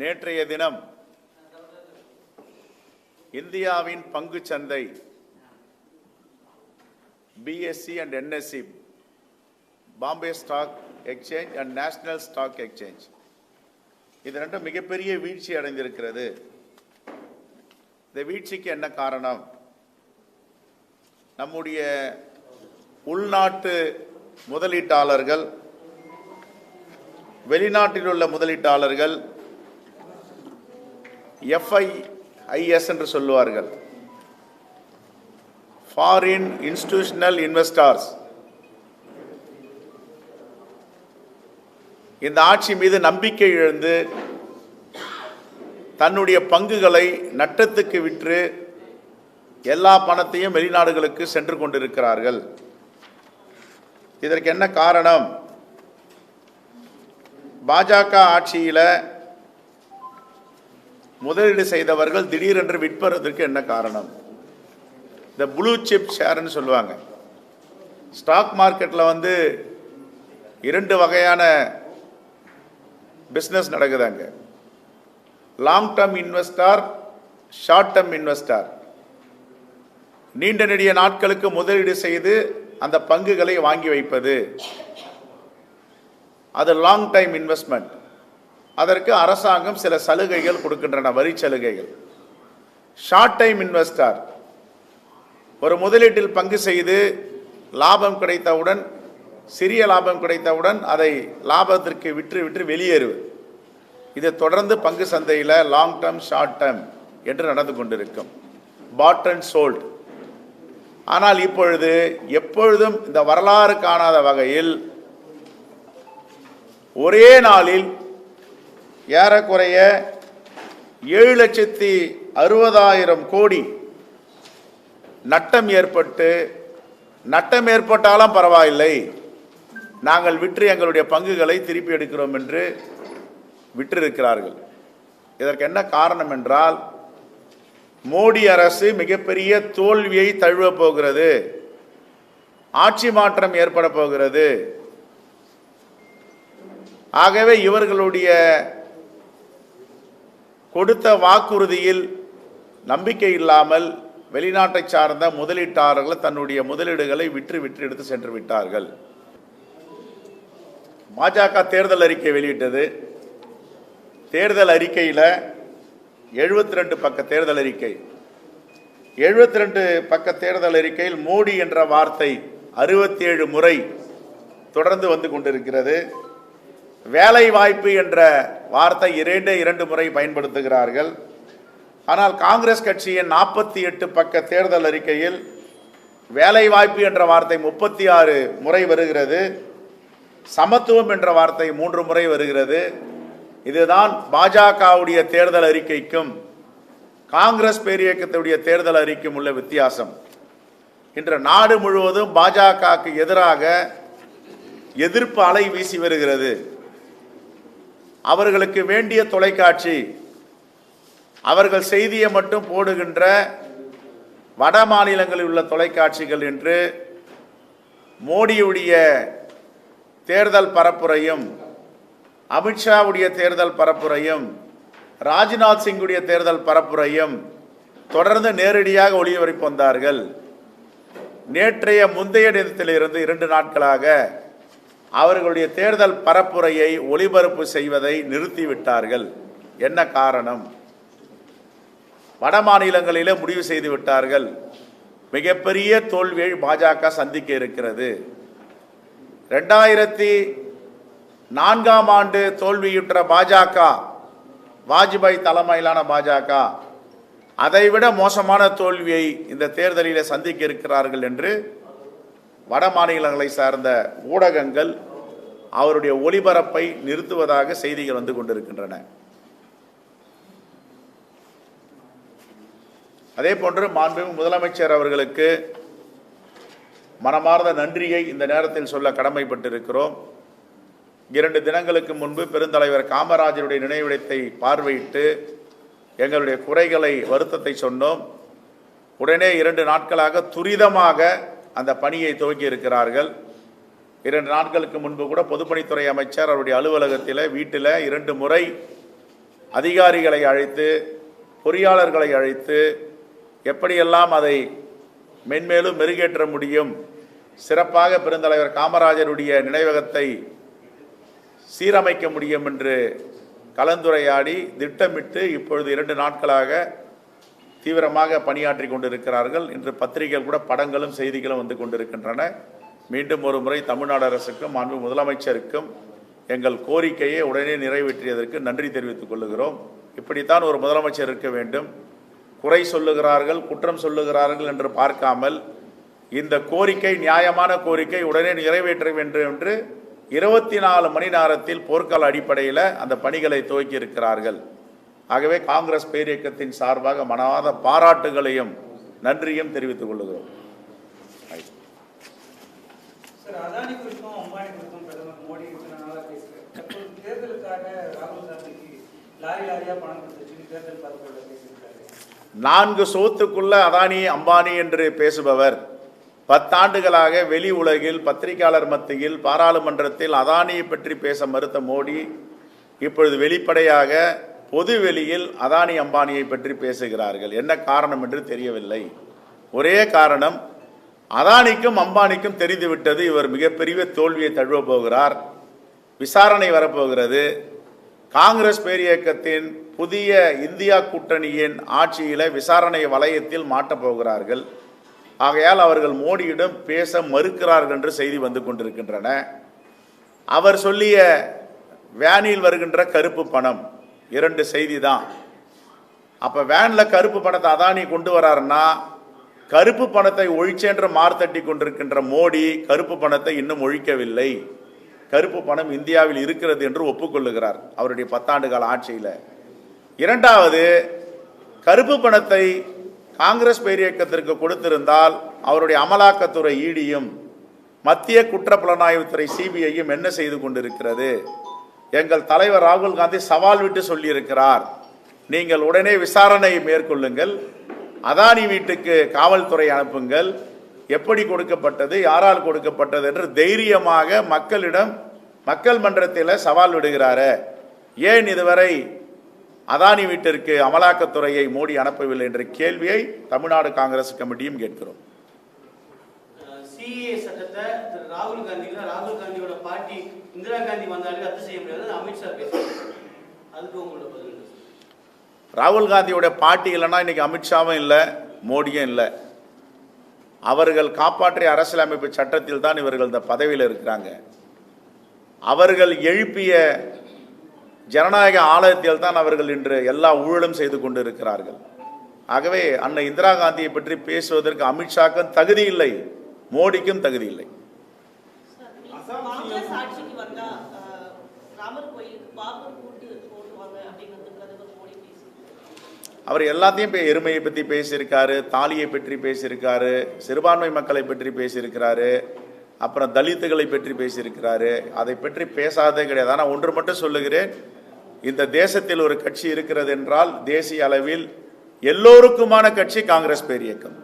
நேற்றைய தினம் இந்தியாவின் பங்கு சந்தை BSE and NSE Bombay Stock Exchange and National Stock Exchange இது ரெண்டும் மிகப்பெரிய வீழ்ச்சி அடைந்திருக்கிறது. இந்த வீழ்ச்சிக்கு என்ன காரணம்? நம்முடைய உள்நாட்டு முதலீட்டாளர்கள் வெளிநாட்டில் உள்ள முதலீட்டாளர்கள் எஃப்ஐஐஎஸ் என்று சொல்லுவார்கள். ஃபாரின் இன்ஸ்டிடியூஷனல் இன்வெஸ்டார்ஸ் இந்த ஆட்சி மீது நம்பிக்கை இழந்து தன்னுடைய பங்குகளை நட்டத்துக்கு விற்று எல்லா பணத்தையும் வெளிநாடுகளுக்கு சென்று கொண்டிருக்கிறார்கள். இதற்கு என்ன காரணம்? பாஜக ஆட்சியில் முதலீடு செய்தவர்கள் திடீரென்று விற்பதற்கு என்ன காரணம்? இந்த ப்ளூ சிப் ஷேர்னு சொல்லுவாங்க. ஸ்டாக் மார்க்கெட்டில் வந்து இரண்டு வகையான பிஸ்னஸ் நடக்குது அங்கே. Long term investor short term investor நீண்ட நெடிய நாட்களுக்கு முதலீடு செய்து அந்த பங்குகளை வாங்கி வைப்பது. அது லாங் டைம் இன்வெஸ்ட்மெண்ட் அதற்கு அரசாங்கம் சில சலுகைகள் கொடுக்கின்றன வரி சலுகைகள். ஷார்ட் டைம் இன்வெஸ்டார் ஒரு முதலீட்டில் பங்கு செய்து லாபம் கிடைத்தவுடன் சிறிய லாபம் கிடைத்தவுடன் அதை லாபத்திற்கு விற்று விற்று வெளியேறுவது. இது தொடர்ந்து பங்கு சந்தையில் லாங் டேர்ம் ஷார்ட் டேர்ம் என்று நடந்து கொண்டிருக்கும். பாட் அண்ட் சோல்ட் ஆனால் இப்பொழுது எப்பொழுதும் இந்த வரலாறு காணாத வகையில் ஒரே நாளில் ஏறக்குறைய ஏழு லட்சத்தி அறுபதாயிரம் கோடி நட்டம் ஏற்பட்டு நட்டம் ஏற்பட்டாலும் பரவாயில்லை. நாங்கள் விற்று எங்களுடைய பங்குகளை திருப்பி எடுக்கிறோம் என்று விற்றிருக்கிறார்கள். இதற்கு என்ன காரணம் என்றால் மோடி அரசு மிகப்பெரிய தோல்வியை தழுவப் போகிறது. ஆட்சி மாற்றம் ஏற்பட போகிறது. ஆகவே இவர்களுடைய கொடுத்த வாக்குறுதியில் நம்பிக்கை இல்லாமல் வெளிநாட்டை சார்ந்த முதலீட்டாளர்கள் தன்னுடைய முதலீடுகளை விற்று விற்று எடுத்து சென்று விட்டார்கள். பாஜக தேர்தல் அறிக்கை வெளியிட்டது. தேர்தல் அறிக்கையில் எழுபத்தி ரெண்டு பக்க தேர்தல் அறிக்கை. எழுபத்தி ரெண்டு பக்க தேர்தல் அறிக்கையில் மோடி என்ற வார்த்தை அறுபத்தி ஏழு முறை தொடர்ந்து வந்து கொண்டிருக்கிறது. வேலை வாய்ப்பு என்ற வார்த்தை இரண்டே இரண்டு முறை பயன்படுத்துகிறார்கள். ஆனால் காங்கிரஸ் கட்சியின் நாற்பத்தி எட்டு பக்க தேர்தல் அறிக்கையில் வேலை வாய்ப்பு என்ற வார்த்தை முப்பத்தி ஆறு முறை வருகிறது. சமத்துவம் என்ற வார்த்தை மூன்று முறை வருகிறது. இதுதான் பாஜகவுடைய தேர்தல் அறிக்கைக்கும் காங்கிரஸ் பேரியக்கத்துடைய தேர்தல் அறிக்கையும் உள்ள வித்தியாசம். இன்று நாடு முழுவதும் பாஜகவுக்கு எதிராக எதிர்ப்பு அலை வீசி வருகிறது. அவர்களுக்கு வேண்டிய தொலைக்காட்சி. அவர்கள் செய்தியை மட்டும் போடுகின்ற வட மாநிலங்களில் உள்ள தொலைக்காட்சிகள் என்று மோடியுடைய தேர்தல் பரப்புரையும் அமித்ஷாவுடைய தேர்தல் பரப்புரையும் ராஜ்நாத் சிங்குடைய தேர்தல் பரப்புரையும் தொடர்ந்து நேரடியாக ஒளிபரப்பு வந்தார்கள். நேற்றைய முந்தைய தினத்திலிருந்து இரண்டு நாட்களாக அவர்களுடைய தேர்தல் பரப்புரையை ஒளிபரப்பு செய்வதை நிறுத்திவிட்டார்கள். என்ன காரணம்? வட மாநிலங்களிலே முடிவு செய்து விட்டார்கள். மிகப்பெரிய தோல்வியை பாஜக சந்திக்க இருக்கிறது. ரெண்டாயிரத்தி நான்காம் ஆண்டு தோல்வியுற்ற பாஜக வாஜ்பாய் தலைமையிலான பாஜக அதைவிட மோசமான தோல்வியை இந்த தேர்தலில் சந்திக்க இருக்கிறார்கள் என்று வட மாநிலங்களை சார்ந்த ஊடகங்கள் அவருடைய ஒளிபரப்பை நிறுத்துவதாக செய்திகள் வந்து கொண்டிருக்கின்றன. அதே போன்று மாண்புமிகு முதலமைச்சர் அவர்களுக்கு மனமார்ந்த நன்றியை இந்த நேரத்தில் சொல்ல கடமைப்பட்டிருக்கிறோம். இரண்டு தினங்களுக்கு முன்பு பெருந்தலைவர் காமராஜருடைய நினைவிடத்தை பார்வையிட்டு எங்களுடைய குறைகளை வருத்தத்தை சொன்னோம். உடனே இரண்டு நாட்களாக துரிதமாக அந்த பணியை துவக்கி இருக்கிறார்கள். இரண்டு நாட்களுக்கு முன்பு கூட பொதுப்பணித்துறை அமைச்சர் அவருடைய அலுவலகத்தில் வீட்டில் இரண்டு முறை அதிகாரிகளை அழைத்து பொறியாளர்களை அழைத்து எப்படியெல்லாம் அதை மென்மேலும் மெருகேற்ற முடியும் சிறப்பாக பெருந்தலைவர் காமராஜருடைய நினைவகத்தை சீரமைக்க முடியும் என்று கலந்துரையாடி திட்டமிட்டு இப்பொழுது இரண்டு நாட்களாக தீவிரமாக பணியாற்றி கொண்டிருக்கிறார்கள். இன்று பத்திரிகைகள் கூட படங்களும் செய்திகளும் வந்து கொண்டிருக்கின்றன. மீண்டும் ஒரு முறை தமிழ்நாடு அரசுக்கும் அன்பு முதலமைச்சருக்கும் எங்கள் கோரிக்கையை உடனே நிறைவேற்றியதற்கு நன்றி தெரிவித்துக் கொள்ளுகிறோம். இப்படித்தான் ஒரு முதலமைச்சர் இருக்க வேண்டும். குறை சொல்லுகிறார்கள் குற்றம் சொல்லுகிறார்கள் என்று பார்க்காமல் இந்த கோரிக்கை நியாயமான கோரிக்கை உடனே நிறைவேற்ற வேண்டும் என்று இருபத்தி நாலு மணி நேரத்தில் போர்க்கால அடிப்படையில் அந்த பணிகளை துவக்கி இருக்கிறார்கள். ஆகவே காங்கிரஸ் பேரியக்கத்தின் சார்பாக மனவாத பாராட்டுகளையும் நன்றியும் தெரிவித்துக் கொள்ளுகிறோம். நான்கு சோத்துக்குள்ள அதானி அம்பானி என்று பேசுபவர். பத்தாண்டுகளாக வெளி உலகில் பத்திரிகையாளர் மத்தியில் பாராளுமன்றத்தில் அதானியை பற்றி பேச மறுத்த மோடி இப்பொழுது வெளிப்படையாக பொது வெளியில் அதானி அம்பானியை பற்றி பேசுகிறார்கள். என்ன காரணம் என்று தெரியவில்லை. ஒரே காரணம் அதானிக்கும் அம்பானிக்கும் தெரிந்துவிட்டது. இவர் மிகப்பெரிய தோல்வியை தழுவ போகிறார். விசாரணை வரப்போகிறது. காங்கிரஸ் பேரியக்கத்தின் புதிய இந்தியா கூட்டணியின் ஆட்சியில விசாரணை வலயத்தில் மாட்டப்போகிறார்கள் ஆகையால் அவர்கள் மோடியிடம் பேச மறுக்கிறார்கள் என்று செய்தி வந்து கொண்டிருக்கின்றன. அவர் சொல்லிய வேனில் வருகின்ற கருப்பு பணம் இரண்டு செய்தி தான் அப்போ வேனில் கருப்பு பணத்தை அதானி கொண்டு வராருன்னா கருப்பு பணத்தை ஒழிச்சேன்ற மார்த்தட்டி கொண்டிருக்கின்ற மோடி கருப்பு பணத்தை இன்னும் ஒழிக்கவில்லை. கருப்பு பணம் இந்தியாவில் இருக்கிறது என்று ஒப்புக்கொள்ளுகிறார் அவருடைய பத்தாண்டு கால ஆட்சியில். இரண்டாவது கருப்பு பணத்தை காங்கிரஸ் பேரியக்கத்திற்கு கொடுத்திருந்தால் அவருடைய அமலாக்கத்துறை ஈடியும் மத்திய குற்றப்புலனாய்வுத்துறை சிபிஐயும் என்ன செய்து கொண்டிருக்கிறது? எங்கள் தலைவர் ராகுல் காந்தி சவால் விட்டு சொல்லியிருக்கிறார். நீங்கள் உடனே விசாரணை மேற்கொள்ளுங்கள். அதானி வீட்டுக்கு காவல்துறை அனுப்புங்கள். எப்படி கொடுக்கப்பட்டது யாரால் கொடுக்கப்பட்டது என்று தைரியமாக மக்களிடம் மக்கள் மன்றத்தில் சவால் விடுகிறாரு. ஏன் இதுவரை அதானி வீட்டிற்கு அமலாக்கத்துறையை மோடி அனுப்பவில்லை என்ற கேள்வியை தமிழ்நாடு காங்கிரஸ் கமிட்டியும் கேட்கிறோம். சிஏ சட்டத்தை ராகுல் காந்தி ராகுல் காந்தியோட பாட்டி இந்திரா காந்தி வந்தாலே ரத்து செய்ய முடியாது. அமித்ஷா பேசுறாரு அதுக்கு உங்களோட பதில் ராகுல் காந்தியோட பாட்டி இல்லைன்னா இன்னைக்கு அமித்ஷாவும் இல்லை மோடியும் இல்லை. அவர்கள் காப்பாற்றிய அரசியலமைப்பு சட்டத்தில் தான் இவர்கள் இந்த பதவியில் இருக்கிறாங்க. அவர்கள் எழுப்பிய ஜனநாயக ஆலயத்தில் தான் அவர்கள் இன்று எல்லா ஊழலும் செய்து கொண்டு இருக்கிறார்கள் ஆகவே அன்னை இந்திரா காந்தியை பற்றி பேசுவதற்கு அமித்ஷாக்கும் தகுதி இல்லை மோடிக்கும் தகுதி இல்லை. அவர் எல்லாத்தையும் பே- எருமையை பற்றி பேசியிருக்காரு தாலியை பற்றி பேசியிருக்காரு சிறுபான்மை மக்களை பற்றி பேசியிருக்கிறாரு அப்புறம் தலித்துகளை பற்றி பேசியிருக்கிறாரு. அதை பற்றி பேசாதே கிடையாது. ஆனால் ஒன்று மட்டும் சொல்லுகிறேன். இந்த தேசத்தில் ஒரு கட்சி இருக்கிறது என்றால் தேசிய அளவில் எல்லோருக்குமான கட்சி காங்கிரஸ் பேரியக்கம்